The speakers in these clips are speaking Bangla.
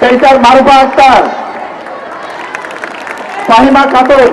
পেসার মারুফা আক্তার। ফাহিমা খাতুন।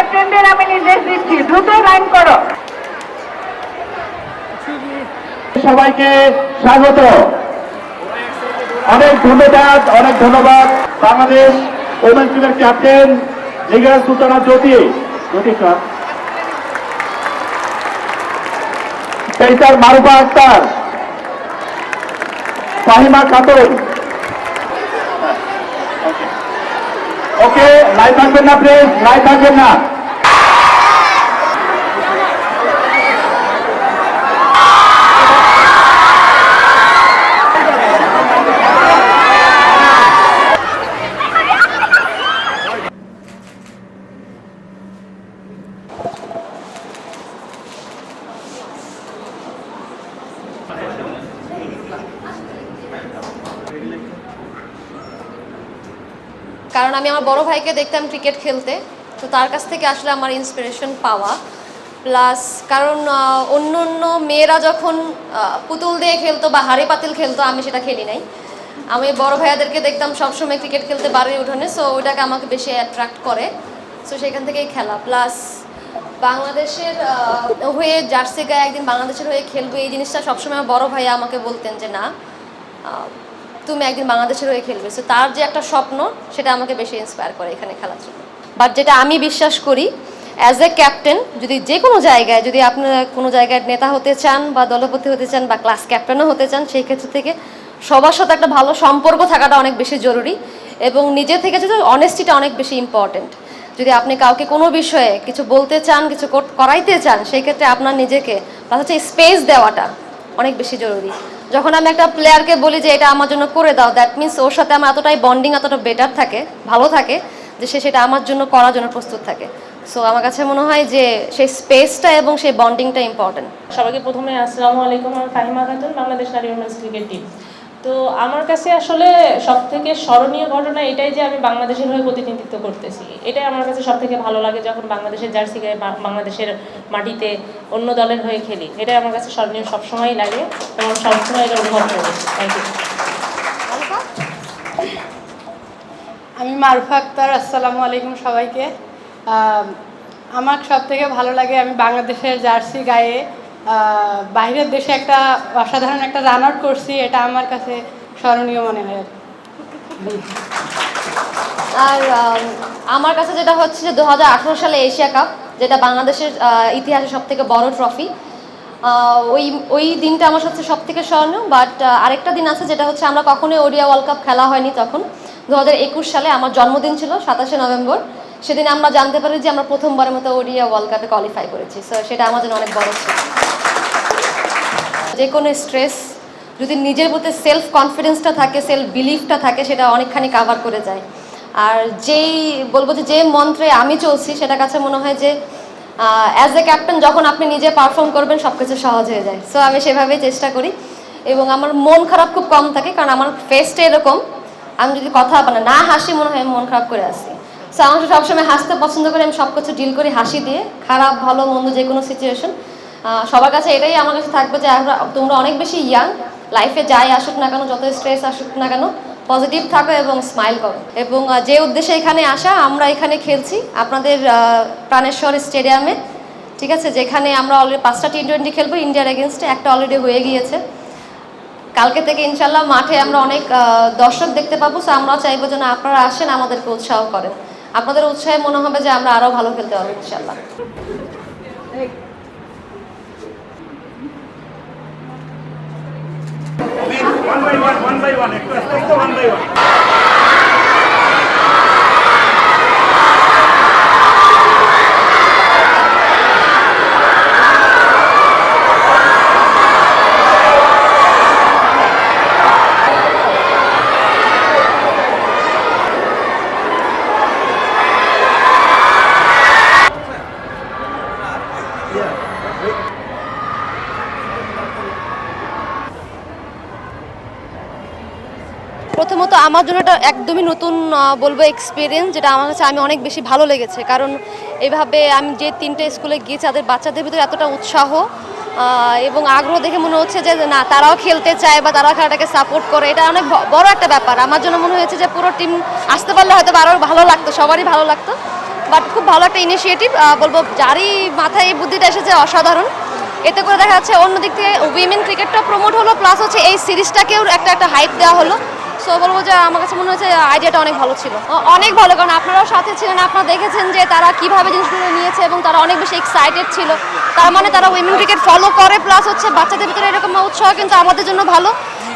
ক্যাপ্টেনদের আমি নির্দেশ দিচ্ছি দ্রুত লাইন করো। সবাইকে স্বাগত। অনেক ধন্যবাদ অনেক ধন্যবাদ বাংলাদেশ ওমেন টিমের captain Nigar Sultana Joty. Joty pacer Marufa Akter. Fahima Khatun. Okay live থাকবেন না প্লিজ লাইভ থাকবেন না কারণ আমি আমার বড় ভাইকে দেখতাম ক্রিকেট খেলতে। তো তার কাছ থেকে আসলে আমার ইন্সপিরেশন পাওয়া। প্লাস কারণ অন্য অন্য মেয়েরা যখন পুতুল দিয়ে খেলতো বা হাড়ি পাতিল খেলতো, আমি সেটা খেলি নাই। আমি বড় ভাইয়াদেরকে দেখতাম সবসময় ক্রিকেট খেলতে বাড়ির উঠোনে সো ওইটাকে আমাকে বেশি অ্যাট্রাক্ট করে। সো সেখান থেকেই খেলা। প্লাস বাংলাদেশের হয়ে জার্সি গায়ে একদিন বাংলাদেশের হয়ে খেলব, এই জিনিসটা সবসময় আমার বড় ভাইয়া আমাকে বলতেন যে না। তুমি একদিন বাংলাদেশের হয়ে খেলবে। সো তার যে একটা স্বপ্ন, সেটা আমাকে বেশি ইন্সপায়ার করে এখানে খেলার জন্য। বাট যেটা আমি বিশ্বাস করি অ্যাজ এ ক্যাপ্টেন যদি যে কোনো জায়গায়, যদি আপনারা কোনো জায়গায় নেতা হতে চান বা দলপতি হতে চান বা ক্লাস ক্যাপ্টেনও হতে চান, সেই ক্ষেত্র থেকে সবার সাথে একটা ভালো সম্পর্ক থাকাটা অনেক বেশি জরুরি এবং নিজে থেকে যদি অনেস্টিটা অনেক বেশি ইম্পর্ট্যান্ট যদি আপনি কাউকে কোনো বিষয়ে কিছু বলতে চান, কিছু কর- করাইতে চান, সেই ক্ষেত্রে আপনার নিজেকে প্লাস হচ্ছে স্পেস দেওয়াটা অনেক বেশি জরুরি। যখন আমি একটা প্লেয়ারকে বলি যে এটা আমার জন্য করে দাও দ্যাট মিনস ওর সাথে আমার এতটাই বন্ডিং এতটা বেটার থাকে, ভালো থাকে, যে সে সেটা আমার জন্য করার জন্য প্রস্তুত থাকে। সো আমার কাছে মনে হয় যে সেই স্পেসটা এবং সেই বন্ডিংটা ইম্পর্টেন্ট সবাইকে প্রথমে আসসালামু আলাইকুম, আমি ফাহিমা খাতুন বাংলাদেশ নারী উইমেন্স ক্রিকেট টিম তো আমার কাছে আসলে সব থেকে স্মরণীয় ঘটনা এটাই যে আমি বাংলাদেশের হয়ে প্রতিনিধিত্ব করতেছি। এটাই আমার কাছে সব থেকে ভালো লাগে যখন বাংলাদেশের জার্সি গায়ে বাংলাদেশের মাটিতে অন্য দলের হয়ে খেলি। এটাই আমার কাছে স্মরণীয়, সবসময়ই লাগে এবং সবসময় এটা অনুভব করি। থ্যাংক ইউ আমি মারুফা আক্তার, আসসালামু আলাইকুম সবাইকে। আমার সব থেকে ভালো লাগে আমি বাংলাদেশের জার্সি গায়ে বাইরের দেশে একটা অসাধারণ একটা রান আউট করছি, এটা আমার কাছে স্মরণীয় মনে হয় আর আমার কাছে যেটা হচ্ছে যে দু সালে এশিয়া কাপ, যেটা বাংলাদেশের ইতিহাসে সব থেকে বড় ট্রফি ওই ওই দিনটা আমার সাথে সব থেকে স্মরণীয় বাট আরেকটা দিন আছে যেটা হচ্ছে আমরা কখনোই ওডিয়া ওয়ার্ল্ড কাপ খেলা হয়নি তখন। দু হাজার একুশ সালে আমার জন্মদিন ছিল, সাতাশে নভেম্বর। সেদিন আমরা জানতে পারি যে আমরা প্রথমবারের মতো ওডিয়া ওয়ার্ল্ড কাপে কোয়ালিফাই করেছি সো সেটা আমার জন্য অনেক বড় ছিল। যে কোনো স্ট্রেস যদি নিজের প্রতি সেলফ কনফিডেন্সটা থাকে সেলফ বিলিফটা থাকে, সেটা অনেকখানি কাভার করে যায়। আর যেই, বলব যে যে মন্ত্রে আমি চলছি সেটা কাছে মনে হয় যে অ্যাজ এ ক্যাপ্টেন যখন আপনি নিজে পারফর্ম করবেন সব কিছু সহজ হয়ে যায়। সো আমি সেভাবেই চেষ্টা করি। এবং আমার মন খারাপ খুব কম থাকে, কারণ আমার ফেসটা এরকম। আমি যদি কথা মানে না হাসি, মনে হয় মন খারাপ করে আসি। সো আমার সবসময় হাসতে পছন্দ করি, আমি সব কিছু ডিল করি হাসি দিয়ে। খারাপ, ভালো, মন্দ যে কোনো সিচুয়েশন সবার কাছে এটাই আমার কাছে থাকবে যে তোমরা অনেক বেশি ইয়াং লাইফে যাই আসুক না কেন, যত স্ট্রেস আসুক না কেন পজিটিভ থাকো এবং স্মাইল করো। এবং যে উদ্দেশ্যে এখানে আসা, আমরা এখানে খেলছি আপনাদের প্রাণেশ্বর স্টেডিয়ামে ঠিক আছে? যেখানে আমরা অলরেডি পাঁচটা টি টোয়েন্টি খেলব ইন্ডিয়ার এগেনস্টে একটা অলরেডি হয়ে গিয়েছে। কালকে থেকে ইনশাল্লাহ মাঠে আমরা অনেক দর্শক দেখতে পাবো সো আমরা চাইব যেন আপনারা আসেন, আমাদেরকে উৎসাহ করেন। আপনাদের উৎসাহে মনে হবে যে আমরা আরও ভালো খেলতে পারব ইনশাল্লাহ প্রথমত আমার জন্য এটা একদমই নতুন বলব এক্সপিরিয়েন্স যেটা আমার কাছে আমি অনেক বেশি ভালো লেগেছে। কারণ এভাবে আমি যে তিনটে স্কুলে গিয়েছি, তাদের বাচ্চাদের ভিতরে এতটা উৎসাহ এবং আগ্রহ দেখে মনে হচ্ছে যে, না, তারাও খেলতে চায় বা তারাও খেলাটাকে সাপোর্ট করে। এটা অনেক বড় একটা ব্যাপার। আমার জন্য মনে হয়েছে যে, পুরো টিম আসতে পারলে হয়তো আরও ভালো লাগতো, সবারই ভালো লাগতো। বাট খুব ভালো একটা ইনিশিয়েটিভ বলব যারই মাথায় এই বুদ্ধিটা এসেছে, অসাধারণ। এতে করে দেখা যাচ্ছে অন্যদিক থেকে উইমেন ক্রিকেটটা প্রমোট হলো প্লাস হচ্ছে এই সিরিজটাকেও একটা একটা হাইপ দেওয়া হলো। সো বলব যে আমার কাছে মনে হচ্ছে আইডিয়াটা অনেক ভালো ছিল। অনেক ভালো, কারণ আপনারাও সাথে ছিলেন, আপনারা দেখেছেন যে তারা কীভাবে জিনিসগুলো নিয়েছে এবং তারা অনেক বেশি এক্সাইটেড ছিল। তার মানে তারা উইমেন ক্রিকেট ফলো করে প্লাস হচ্ছে বাচ্চাদের ভিতরে এরকম উৎসাহ কিন্তু আমাদের জন্য ভালো।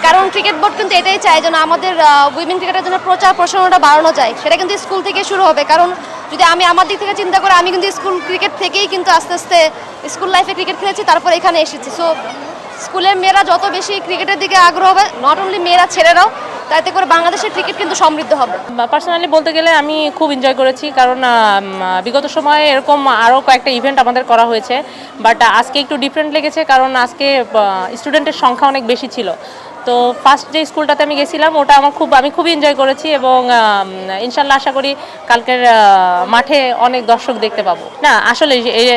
কারণ ক্রিকেট বোর্ড কিন্তু এটাই চায় যেন আমাদের উইমেন ক্রিকেটের জন্য প্রচার প্রসারণটা বাড়ানো যায়। সেটা কিন্তু স্কুল থেকে শুরু হবে। কারণ যদি আমি আমার দিক থেকে চিন্তা করি, আমি কিন্তু স্কুল ক্রিকেট থেকেই কিন্তু আস্তে আস্তে স্কুল লাইফে ক্রিকেট খেলেছি, তারপর এখানে এসেছি। সো স্কুলের মেয়েরা যত বেশি ক্রিকেটের দিকে আগ্রহ হবে নট অনলি মেয়েরা, ছেলেরাও তাতে করে বাংলাদেশের ক্রিকেট কিন্তু সমৃদ্ধ হবে। পার্সোনালি বলতে গেলে আমি খুব এনজয় করেছি, কারণ বিগত সময়ে এরকম আরও কয়েকটা ইভেন্ট আমাদের করা হয়েছে বাট আজকে একটু ডিফারেন্ট লেগেছে, কারণ আজকে স্টুডেন্টের সংখ্যা অনেক বেশি ছিল। তো ফার্স্ট যে স্কুলটাতে আমি গেছিলাম, ওটা আমার খুব, আমি খুব এনজয় করেছি এবং ইনশাল্লাহ আশা করি কালকের মাঠে অনেক দর্শক দেখতে পাবো। না, আসলে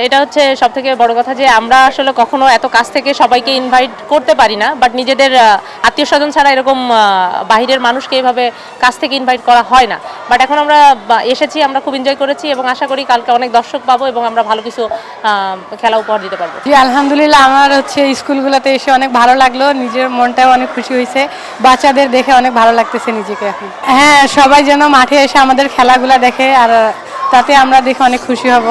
এটা হচ্ছে সব থেকে বড় কথা যে আমরা আসলে কখনো এত কাছ থেকে সবাইকে ইনভাইট করতে পারি না বাট নিজেদের আত্মীয় স্বজন ছাড়া এরকম বাহিরের মানুষকে এভাবে কাছ থেকে ইনভাইট করা হয় না। বাট এখন আমরা এসেছি, আমরা খুব এনজয় করেছি এবং আশা করি কালকে অনেক দর্শক পাবো এবং আমরা ভালো কিছু খেলা উপহার দিতে পারব। জি, আলহামদুলিল্লাহ, আমার হচ্ছে স্কুলগুলোতে এসে অনেক ভালো লাগল। নিজের মনটাও অনেক খুশি হয়েছে। বাচ্চাদের দেখে অনেক ভালো লাগতেছে নিজেকে এখন। হ্যাঁ সবাই যেন মাঠে এসে আমাদের খেলাগুলো দেখে, আর তাতে আমরা দেখে অনেক খুশি হব।